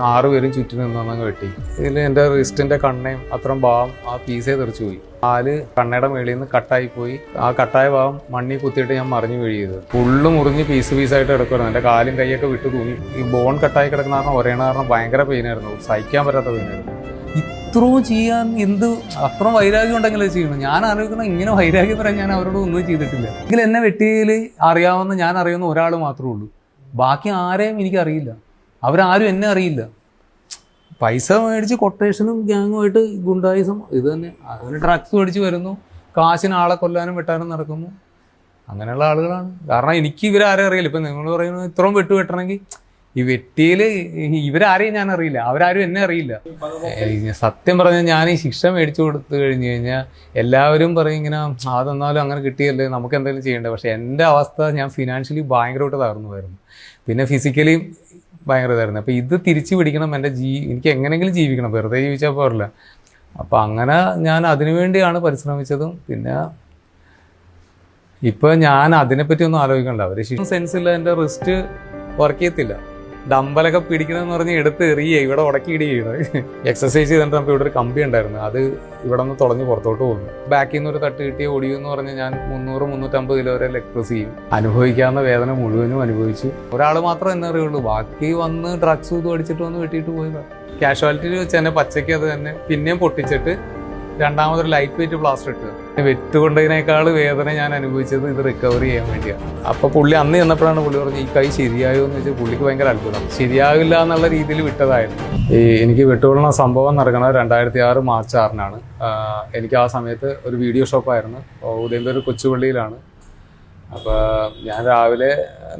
ആറ് ചുറ്റി നിന്നങ്ങ് വെട്ടി. ഇതിൽ എന്റെ റിസ്റ്റിന്റെ കണ്ണയും അത്രയും ഭാഗം ആ പീസേ തെറിച്ചു പോയി. കാൽ കണ്ണയുടെ മേളിൽ നിന്ന് കട്ടായി പോയി. ആ കട്ടായ ഭാഗം മണ്ണി കുത്തിയിട്ട് ഞാൻ മറിഞ്ഞു വീഴിയത് ഫുള്ള് മുറിഞ്ഞ് പീസ് പീസായിട്ട് കിടക്കുമായിരുന്നു എന്റെ കാലും കൈയൊക്കെ വിട്ടു തൂങ്ങി. ഈ ബോൺ കട്ടായി കിടക്കുന്ന കാരണം ഒരേണ കാരണം ഭയങ്കര പെയിനായിരുന്നു സഹിക്കാൻ പറ്റാത്ത പെയിനായിരുന്നു ഇത്രയും ചെയ്യാൻ എന്ത് അത്ര വൈരാഗ്യം ഉണ്ടെങ്കിലേ ചെയ്യണം ഞാൻ ആലോചിക്കണം ഇങ്ങനെ വൈരാഗ്യം പറയാൻ ഞാൻ അവരോട് ഒന്നും ചെയ്തിട്ടില്ല. എങ്കിൽ എന്നെ വെട്ടിയതിൽ അറിയാവുന്ന ഞാൻ അറിയുന്ന ഒരാൾ മാത്രമേ ഉള്ളൂ. ബാക്കി ആരെയും എനിക്കറിയില്ല. അവരാരും എന്നെ അറിയില്ല. പൈസ മേടിച്ച് കൊട്ടേഷനും ഗ്യാങ്ങുമായിട്ട് ഗുണ്ടായിസം ഇത് തന്നെ. അതിന് ഡ്രഗ്സ് മേടിച്ച് വരുന്നു. കാശിന് ആളെ കൊല്ലാനും വെട്ടാനും നടക്കുന്നു. അങ്ങനെയുള്ള ആളുകളാണ്. കാരണം എനിക്ക് ഇവരാരെ അറിയില്ല. ഇപ്പം നിങ്ങൾ പറയുന്നത് ഇത്രയും വെട്ട് വെട്ടണമെങ്കിൽ ഈ വെട്ടിയിൽ ഇവരാരെയും ഞാൻ അറിയില്ല. അവരാരും എന്നെ അറിയില്ല. സത്യം പറഞ്ഞാൽ ഞാൻ ഈ ശിക്ഷ മേടിച്ചു കൊടുത്തു കഴിഞ്ഞു കഴിഞ്ഞാൽ എല്ലാവരും പറയും ഇങ്ങനെ അതെന്നാലും അങ്ങനെ കിട്ടിയല്ലേ നമുക്ക് എന്തെങ്കിലും ചെയ്യേണ്ടത് പക്ഷേ എന്റെ അവസ്ഥ ഞാൻ ഫിനാൻഷ്യലി ഭയങ്കരമായിട്ട് വരുന്നു പിന്നെ ഫിസിക്കലി ഭയങ്കര ഇതായിരുന്നു. അപ്പോൾ ഇത് തിരിച്ചു പിടിക്കണം എന്റെ ജീ എനിക്ക് എങ്ങനെയെങ്കിലും ജീവിക്കണം. വെറുതെ ജീവിച്ചാൽ പോരല്ല. അപ്പോൾ അങ്ങനെ ഞാൻ അതിനുവേണ്ടിയാണ് പരിശ്രമിച്ചതും. പിന്നെ ഇപ്പോൾ ഞാൻ അതിനെപ്പറ്റി ഒന്നും ആലോചിക്കണ്ട. അവർ സെൻസില്ല എന്റെ റിസ്റ്റ് വർക്ക് ചെയ്യത്തില്ല. ഡമ്പലൊക്കെ പിടിക്കണമെന്ന് പറഞ്ഞ് എടുത്ത് എറിയേ ഇവിടെ ഉടക്കി ഇടിയാണ് എക്സസൈസ് ചെയ്തിട്ട് നമുക്ക് ഇവിടെ ഒരു കമ്പി ഉണ്ടായിരുന്നു. അത് ഇവിടെ നിന്ന് തുടങ്ങി പുറത്തോട്ട് പോകുന്നു. ബാക്കിൽ നിന്ന് ഒരു തട്ട് കിട്ടിയ ഒടിയു എന്ന് ഞാൻ മുന്നൂറ് മുന്നൂറ്റമ്പത് കിലോ വരെ ലെഗ് പ്രസ് ചെയ്യും. അനുഭവിക്കാവുന്ന വേദന മുഴുവനും അനുഭവിച്ചു. ഒരാൾ മാത്രം എന്നെ അറിയുള്ളൂ. ബാക്കി വന്ന് ഡ്രഗ്സ് ഇത് അടിച്ചിട്ട് വന്ന് വെട്ടിയിട്ട് പോയതാണ് കാഷ്വാലിറ്റിയിൽ വെച്ച് തന്നെ പച്ചയ്ക്ക് അത് തന്നെ പിന്നെയും പൊട്ടിച്ചിട്ട് രണ്ടാമതൊരു ലൈറ്റ് വെയിറ്റ് പ്ലാസ്റ്റർ ഇട്ടത് വെറ്റുകൊണ്ടതിനേക്കാൾ വേദന ഞാൻ അനുഭവിച്ചത് ഇത് റിക്കവറി ചെയ്യാൻ വേണ്ടിയാണ് അപ്പൊ പുള്ളി അന്ന് ചെന്നപ്പോഴാണ് പുള്ളി പറഞ്ഞത് ഈ കൈ ശരിയായോ? എന്ന് വെച്ചാൽ പുള്ളിക്ക് ഭയങ്കര അത്ഭുതം. ശരിയാകില്ല എന്നുള്ള രീതിയിൽ വിട്ടതായിരുന്നു. ഈ എനിക്ക് വെട്ടുകൊള്ളുന്ന സംഭവം നടക്കുന്നത് രണ്ടായിരത്തി ആറ് മാർച്ച് ആറിനാണ്. എനിക്ക് ആ സമയത്ത് ഒരു വീഡിയോ ഷോപ്പായിരുന്നു ഉദയംപേര് കൊച്ചുപള്ളിയിലാണ്. അപ്പോൾ ഞാൻ രാവിലെ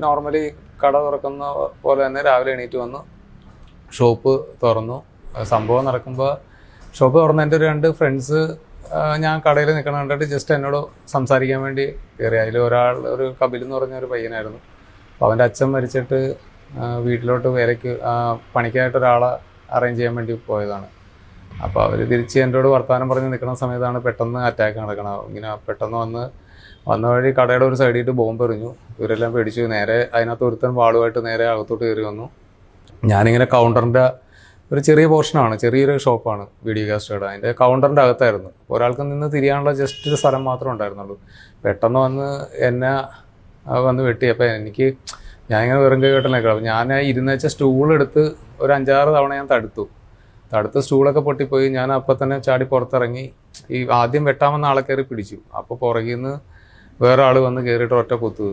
നോർമലി കട തുറക്കുന്ന പോലെ തന്നെ രാവിലെ എണീറ്റ് വന്നു. ഷോപ്പ് തുറന്നു. സംഭവം നടക്കുമ്പോൾ ഷോപ്പ് തുറന്ന എന്റെ ഒരു രണ്ട് ഫ്രണ്ട്സ് ഞാൻ കടയിൽ നിൽക്കണ കണ്ടിട്ട് ജസ്റ്റ് എന്നോട് സംസാരിക്കാൻ വേണ്ടി കയറി. അതിൽ ഒരാൾ ഒരു കപിൽ എന്ന് പറഞ്ഞ ഒരു പയ്യനായിരുന്നു. അപ്പോൾ അവന്റെ അച്ഛൻ മരിച്ചിട്ട് വീട്ടിലോട്ട് വേലയ്ക്ക് പണിക്കായിട്ട് ഒരാളെ അറേഞ്ച് ചെയ്യാൻ വേണ്ടി പോയതാണ്. അപ്പോൾ അവർ തിരിച്ച് എന്നോട് വർത്തമാനം പറഞ്ഞ് നിൽക്കുന്ന സമയത്താണ് പെട്ടെന്ന് അറ്റാക്ക് നടക്കണം ഇങ്ങനെ പെട്ടെന്ന് വന്ന് വന്ന വഴി കടയുടെ ഒരു സൈഡിട്ട് ബോംബ് എറിഞ്ഞു. ഇവരെല്ലാം പേടിച്ചു. നേരെ അതിനകത്ത് ഒരുത്തൻ വാളുമായിട്ട് നേരെ അകത്തോട്ട് കയറി വന്നു. ഞാനിങ്ങനെ കൗണ്ടറിന്റെ ഒരു ചെറിയ പോർഷനാണ് ചെറിയൊരു ഷോപ്പാണ് വീഡിയോ കാസ്റ്റേഡ് അതിന്റെ കൗണ്ടറിന്റെ അകത്തായിരുന്നു. ഒരാൾക്ക് നിന്ന് തിരിയാനുള്ള ജസ്റ്റ് ഒരു സ്ഥലം മാത്രമേ ഉണ്ടായിരുന്നുള്ളൂ. പെട്ടെന്ന് വന്ന് എന്നെ വന്ന് വെട്ടി. അപ്പോൾ എനിക്ക് ഞാനിങ്ങനെ വെറും കൈ അപ്പോൾ ഞാൻ ഇരുന്ന് വെച്ച സ്റ്റൂൾ എടുത്ത് ഒരു അഞ്ചാറ് തവണ ഞാൻ തടുത്തു. തടുത്ത് സ്റ്റൂളൊക്കെ പൊട്ടിപ്പോയി. ഞാൻ അപ്പം തന്നെ ചാടി പുറത്തിറങ്ങി. ഈ ആദ്യം വെട്ടാമെന്ന ആളെ കയറി പിടിച്ചു. അപ്പോൾ പുറകിൽ നിന്ന് വേറെ ആൾ വന്ന് കയറിയിട്ട് ഒറ്റ കുത്തി.